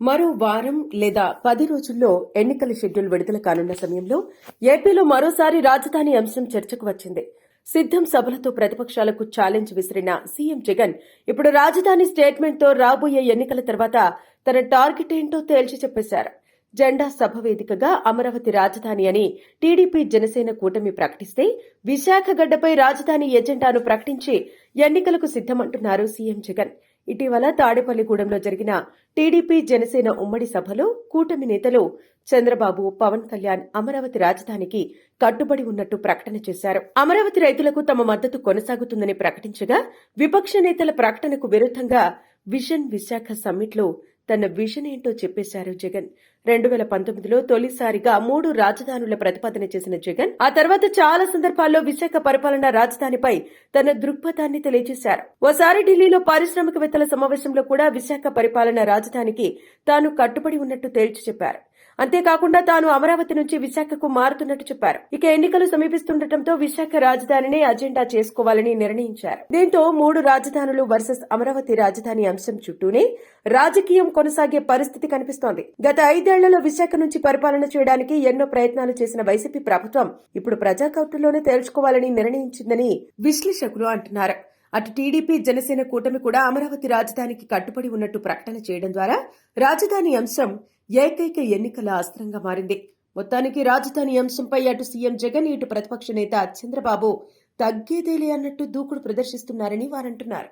మరో వారం లేదా పది రోజుల్లో ఎన్నికల షెడ్యూల్ విడుదల కానున్న సమయంలో ఏపీలో మరోసారి రాజధాని అంశం చర్చకు వచ్చింది. సిద్ధం సభలతో ప్రతిపక్షాలకు ఛాలెంజ్ విసిరిన సీఎం జగన్ ఇప్పుడు రాజధాని స్టేట్మెంట్తో రాబోయే ఎన్నికల తర్వాత తన టార్గెట్ ఏంటో తేల్చి చెప్పేశారు. జెండా సభ వేదికగా అమరావతి రాజధాని అని టీడీపీ జనసేన కూటమి ప్రకటిస్తే విశాఖ గడ్డపై రాజధాని ఎజెండాను ప్రకటించి ఎన్నికలకు సిద్ధమంటున్నారు సీఎం జగన్. ఇటీవల తాడేపల్లిగూడెంలో జరిగిన టీడీపీ జనసేన ఉమ్మడి సభలో కూటమి నేతలు చంద్రబాబు పవన్ కళ్యాణ్ అమరావతి రాజధానికి కట్టుబడి ఉన్నట్టు ప్రకటన చేశారు. అమరావతి రైతులకు తమ మద్దతు కొనసాగుతుందని ప్రకటించగా విపక్ష నేతల ప్రకటనకు విరుద్ధంగా విజన్ విశాఖ సమ్మిట్లో తన విజన్ ఏంటో చెప్పేశారు జగన్. రెండు వేల పంతొమ్మిదిలో తొలిసారిగా మూడు రాజధానుల ప్రతిపాదన చేసిన జగన్ ఆ తర్వాత చాలా సందర్భాల్లో విశాఖ పరిపాలన రాజధానిపై తన దృక్పథాన్ని తెలియజేశారు. ఓసారి ఢిల్లీలో పారిశ్రామికవేత్తల సమావేశంలో కూడా విశాఖ పరిపాలన రాజధానికి తాను కట్టుబడి ఉన్నట్టు తేల్చి చెప్పారు. అంతేకాకుండా తాను అమరావతి నుంచి విశాఖకు మారుతున్నట్టు చెప్పారు. ఇక ఎన్నికలు సమీపిస్తుండటంతో విశాఖ రాజధానిని అజెండా చేసుకోవాలని నిర్ణయించారు. దీంతో మూడు రాజధానులు వర్సెస్ అమరావతి రాజధాని అంశం చుట్టూనే రాజకీయం కొనసాగే పరిస్థితి కనిపిస్తోంది. గత ఐదేళ్ళలో విశాఖ నుంచి పరిపాలన చేయడానికి ఎన్నో ప్రయత్నాలు చేసిన వైసీపీ ప్రభుత్వం ఇప్పుడు ప్రజా కౌటుల్లోనే తేల్చుకోవాలని నిర్ణయించిందని విశ్లేషకులు అంటున్నారు. అటు టీడీపీ జనసేన కూటమి కూడా అమరావతి రాజధానికి కట్టుబడి ఉన్నట్టు ప్రకటన చేయడం ద్వారా రాజధాని అంశం ఏకైక ఎన్నికల అస్త్రంగా మారింది. మొత్తానికి రాజధాని అంశంపై అటు సీఎం జగన్ ఇటు ప్రతిపక్ష నేత చంద్రబాబు తగ్గేదేలే అన్నట్టు దూకుడు ప్రదర్శిస్తున్నారని వారంటున్నారు.